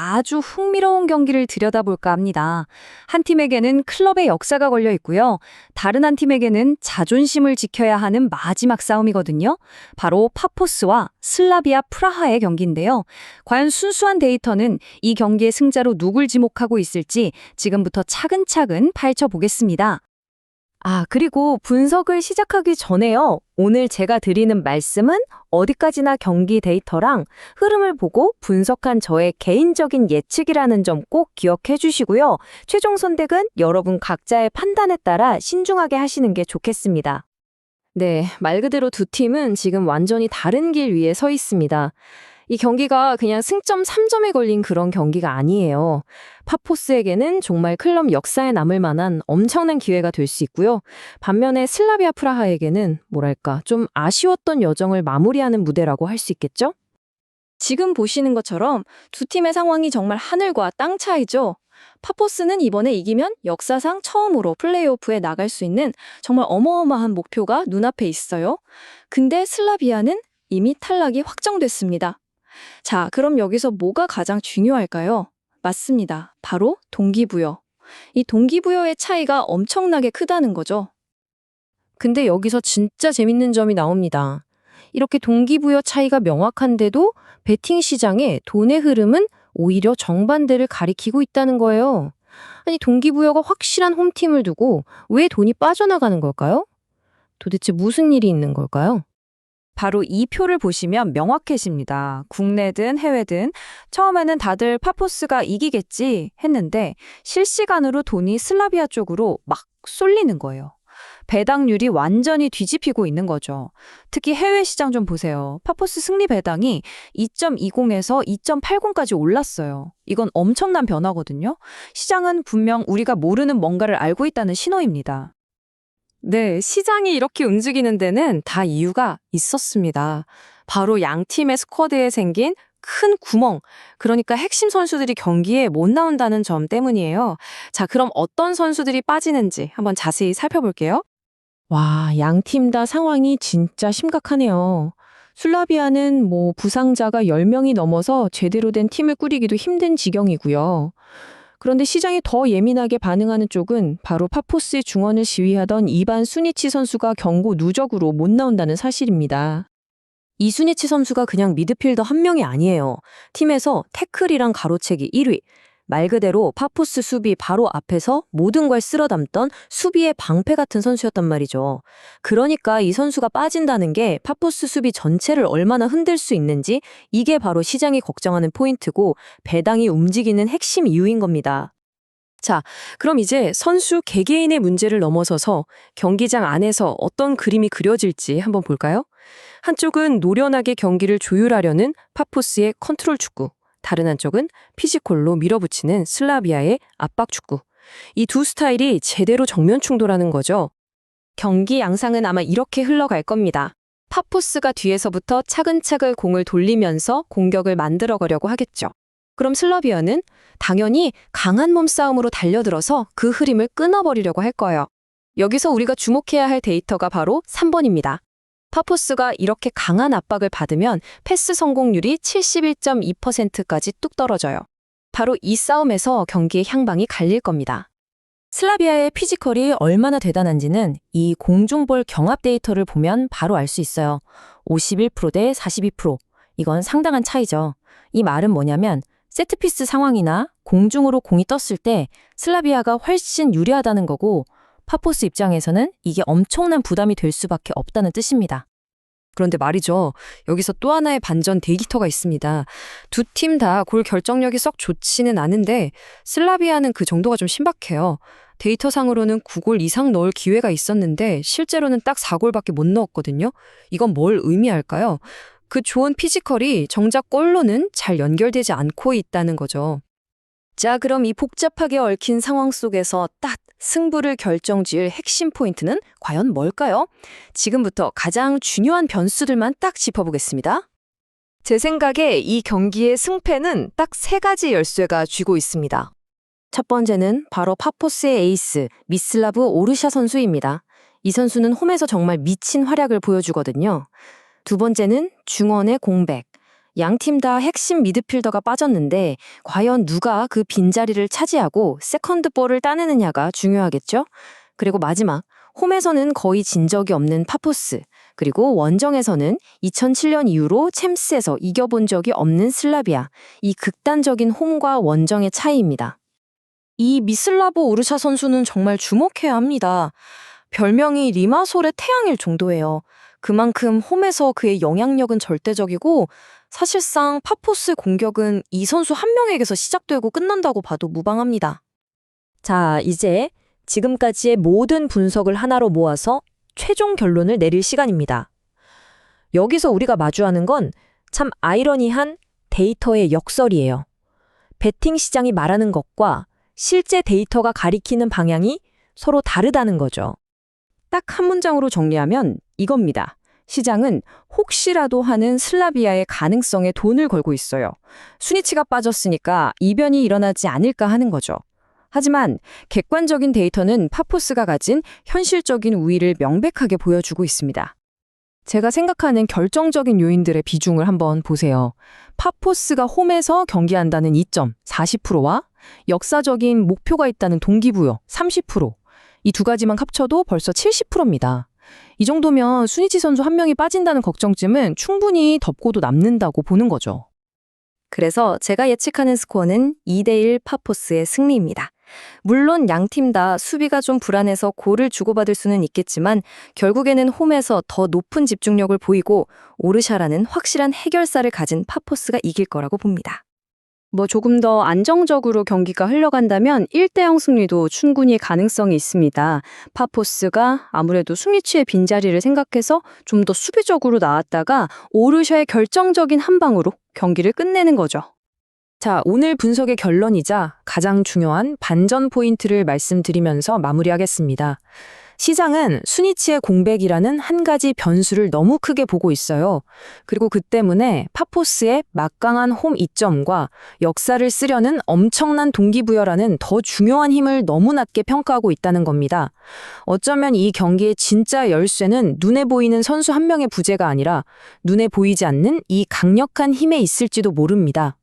아주 흥미로운 경기를 들여다볼까 합니다. 한 팀에게는 클럽의 역사가 걸려 있고요. 다른 한 팀에게는 자존심을 지켜야 하는 마지막 싸움이거든요. 바로 파포스와 슬라비아 프라하의 경기인데요. 과연 순수한 데이터는 이 경기의 승자로 누굴 지목하고 있을지 지금부터 차근차근 파헤쳐 보겠습니다. 아, 그리고 분석을 시작하기 전에요. 오늘 제가 드리는 말씀은 어디까지나 경기 데이터랑 흐름을 보고 분석한 저의 개인적인 예측이라는 점 꼭 기억해 주시고요. 최종 선택은 여러분 각자의 판단에 따라 신중하게 하시는 게 좋겠습니다. 네, 말 그대로 두 팀은 지금 완전히 다른 길 위에 서 있습니다. 이 경기가 그냥 승점 3점에 걸린 그런 경기가 아니에요. 파포스에게는 정말 클럽 역사에 남을 만한 엄청난 기회가 될 수 있고요. 반면에 슬라비아 프라하에게는 뭐랄까 좀 아쉬웠던 여정을 마무리하는 무대라고 할 수 있겠죠? 지금 보시는 것처럼 두 팀의 상황이 정말 하늘과 땅 차이죠. 파포스는 이번에 이기면 역사상 처음으로 플레이오프에 나갈 수 있는 정말 어마어마한 목표가 눈앞에 있어요. 근데 슬라비아는 이미 탈락이 확정됐습니다. 자, 그럼 여기서 뭐가 가장 중요할까요? 맞습니다. 바로 동기부여. 이 동기부여의 차이가 엄청나게 크다는 거죠. 근데 여기서 진짜 재밌는 점이 나옵니다. 이렇게 동기부여 차이가 명확한데도 베팅 시장의 돈의 흐름은 오히려 정반대를 가리키고 있다는 거예요. 아니, 동기부여가 확실한 홈팀을 두고 왜 돈이 빠져나가는 걸까요? 도대체 무슨 일이 있는 걸까요? 바로 이 표를 보시면 명확해집니다. 국내든 해외든 처음에는 다들 파포스가 이기겠지 했는데 실시간으로 돈이 슬라비아 쪽으로 막 쏠리는 거예요. 배당률이 완전히 뒤집히고 있는 거죠. 특히 해외 시장 좀 보세요. 파포스 승리 배당이 2.20에서 2.80까지 올랐어요. 이건 엄청난 변화거든요. 시장은 분명 우리가 모르는 뭔가를 알고 있다는 신호입니다. 네, 시장이 이렇게 움직이는 데는 다 이유가 있었습니다. 바로 양 팀의 스쿼드에 생긴 큰 구멍, 그러니까 핵심 선수들이 경기에 못 나온다는 점 때문이에요. 자, 그럼 어떤 선수들이 빠지는지 한번 자세히 살펴볼게요. 와, 양 팀 다 상황이 진짜 심각하네요. 슬라비아는 뭐 부상자가 10명이 넘어서 제대로 된 팀을 꾸리기도 힘든 지경이고요. 그런데 시장이 더 예민하게 반응하는 쪽은 바로 파포스의 중원을 지휘하던 이반 수니치 선수가 경고 누적으로 못 나온다는 사실입니다. 이 수니치 선수가 그냥 미드필더 한 명이 아니에요. 팀에서 태클이랑 가로채기 1위. 말 그대로 파포스 수비 바로 앞에서 모든 걸 쓸어 담던 수비의 방패 같은 선수였단 말이죠. 그러니까 이 선수가 빠진다는 게 파포스 수비 전체를 얼마나 흔들 수 있는지 이게 바로 시장이 걱정하는 포인트고 배당이 움직이는 핵심 이유인 겁니다. 자, 그럼 이제 선수 개개인의 문제를 넘어서서 경기장 안에서 어떤 그림이 그려질지 한번 볼까요? 한쪽은 노련하게 경기를 조율하려는 파포스의 컨트롤 축구, 다른 한쪽은 피지컬로 밀어붙이는 슬라비아의 압박 축구. 이 두 스타일이 제대로 정면 충돌하는 거죠. 경기 양상은 아마 이렇게 흘러갈 겁니다. 파포스가 뒤에서부터 차근차근 공을 돌리면서 공격을 만들어가려고 하겠죠. 그럼 슬라비아는 당연히 강한 몸싸움으로 달려들어서 그 흐름을 끊어버리려고 할 거예요. 여기서 우리가 주목해야 할 데이터가 바로 3번입니다. 파포스가 이렇게 강한 압박을 받으면 패스 성공률이 71.2%까지 뚝 떨어져요. 바로 이 싸움에서 경기의 향방이 갈릴 겁니다. 슬라비아의 피지컬이 얼마나 대단한지는 이 공중볼 경합 데이터를 보면 바로 알 수 있어요. 51%대 42%. 이건 상당한 차이죠. 이 말은 뭐냐면 세트피스 상황이나 공중으로 공이 떴을 때 슬라비아가 훨씬 유리하다는 거고 파포스 입장에서는 이게 엄청난 부담이 될 수밖에 없다는 뜻입니다. 그런데 말이죠. 여기서 또 하나의 반전 데이터가 있습니다. 두 팀 다 골 결정력이 썩 좋지는 않은데 슬라비아는 그 정도가 좀 신박해요. 데이터상으로는 9골 이상 넣을 기회가 있었는데 실제로는 딱 4골밖에 못 넣었거든요. 이건 뭘 의미할까요? 그 좋은 피지컬이 정작 골로는 잘 연결되지 않고 있다는 거죠. 자, 그럼 이 복잡하게 얽힌 상황 속에서 딱 승부를 결정지을 핵심 포인트는 과연 뭘까요? 지금부터 가장 중요한 변수들만 딱 짚어보겠습니다. 제 생각에 이 경기의 승패는 딱 세 가지 열쇠가 쥐고 있습니다. 첫 번째는 바로 파포스의 에이스 미슬라브 오르샤 선수입니다. 이 선수는 홈에서 정말 미친 활약을 보여주거든요. 두 번째는 중원의 공백. 양팀 다 핵심 미드필더가 빠졌는데 과연 누가 그 빈자리를 차지하고 세컨드 볼을 따내느냐가 중요하겠죠? 그리고 마지막 홈에서는 거의 진 적이 없는 파포스 그리고 원정에서는 2007년 이후로 챔스에서 이겨본 적이 없는 슬라비아 이 극단적인 홈과 원정의 차이입니다. 이 미슬라보 우르샤 선수는 정말 주목해야 합니다. 별명이 리마솔의 태양일 정도예요. 그만큼 홈에서 그의 영향력은 절대적이고 사실상 파포스 공격은 이 선수 한 명에게서 시작되고 끝난다고 봐도 무방합니다. 자, 이제 지금까지의 모든 분석을 하나로 모아서 최종 결론을 내릴 시간입니다. 여기서 우리가 마주하는 건 참 아이러니한 데이터의 역설이에요. 베팅 시장이 말하는 것과 실제 데이터가 가리키는 방향이 서로 다르다는 거죠. 딱 한 문장으로 정리하면 이겁니다. 시장은 혹시라도 하는 슬라비아의 가능성에 돈을 걸고 있어요. 순위치가 빠졌으니까 이변이 일어나지 않을까 하는 거죠. 하지만 객관적인 데이터는 파포스가 가진 현실적인 우위를 명백하게 보여주고 있습니다. 제가 생각하는 결정적인 요인들의 비중을 한번 보세요. 파포스가 홈에서 경기한다는 이점 40%와 역사적인 목표가 있다는 동기부여 30%. 이 두 가지만 합쳐도 벌써 70%입니다. 이 정도면 순위치 선수 한 명이 빠진다는 걱정쯤은 충분히 덮고도 남는다고 보는 거죠. 그래서 제가 예측하는 스코어는 2대1 파포스의 승리입니다. 물론 양 팀 다 수비가 좀 불안해서 골을 주고받을 수는 있겠지만 결국에는 홈에서 더 높은 집중력을 보이고 오르샤라는 확실한 해결사를 가진 파포스가 이길 거라고 봅니다. 뭐 조금 더 안정적으로 경기가 흘러간다면 1대0 승리도 충분히 가능성이 있습니다. 파포스가 아무래도 승리치의 빈자리를 생각해서 좀 더 수비적으로 나왔다가 오르샤의 결정적인 한 방으로 경기를 끝내는 거죠. 자, 오늘 분석의 결론이자 가장 중요한 반전 포인트를 말씀드리면서 마무리하겠습니다. 시장은 순위치의 공백이라는 한 가지 변수를 너무 크게 보고 있어요. 그리고 그 때문에 파포스의 막강한 홈 이점과 역사를 쓰려는 엄청난 동기부여라는 더 중요한 힘을 너무 낮게 평가하고 있다는 겁니다. 어쩌면 이 경기의 진짜 열쇠는 눈에 보이는 선수 한 명의 부재가 아니라 눈에 보이지 않는 이 강력한 힘에 있을지도 모릅니다.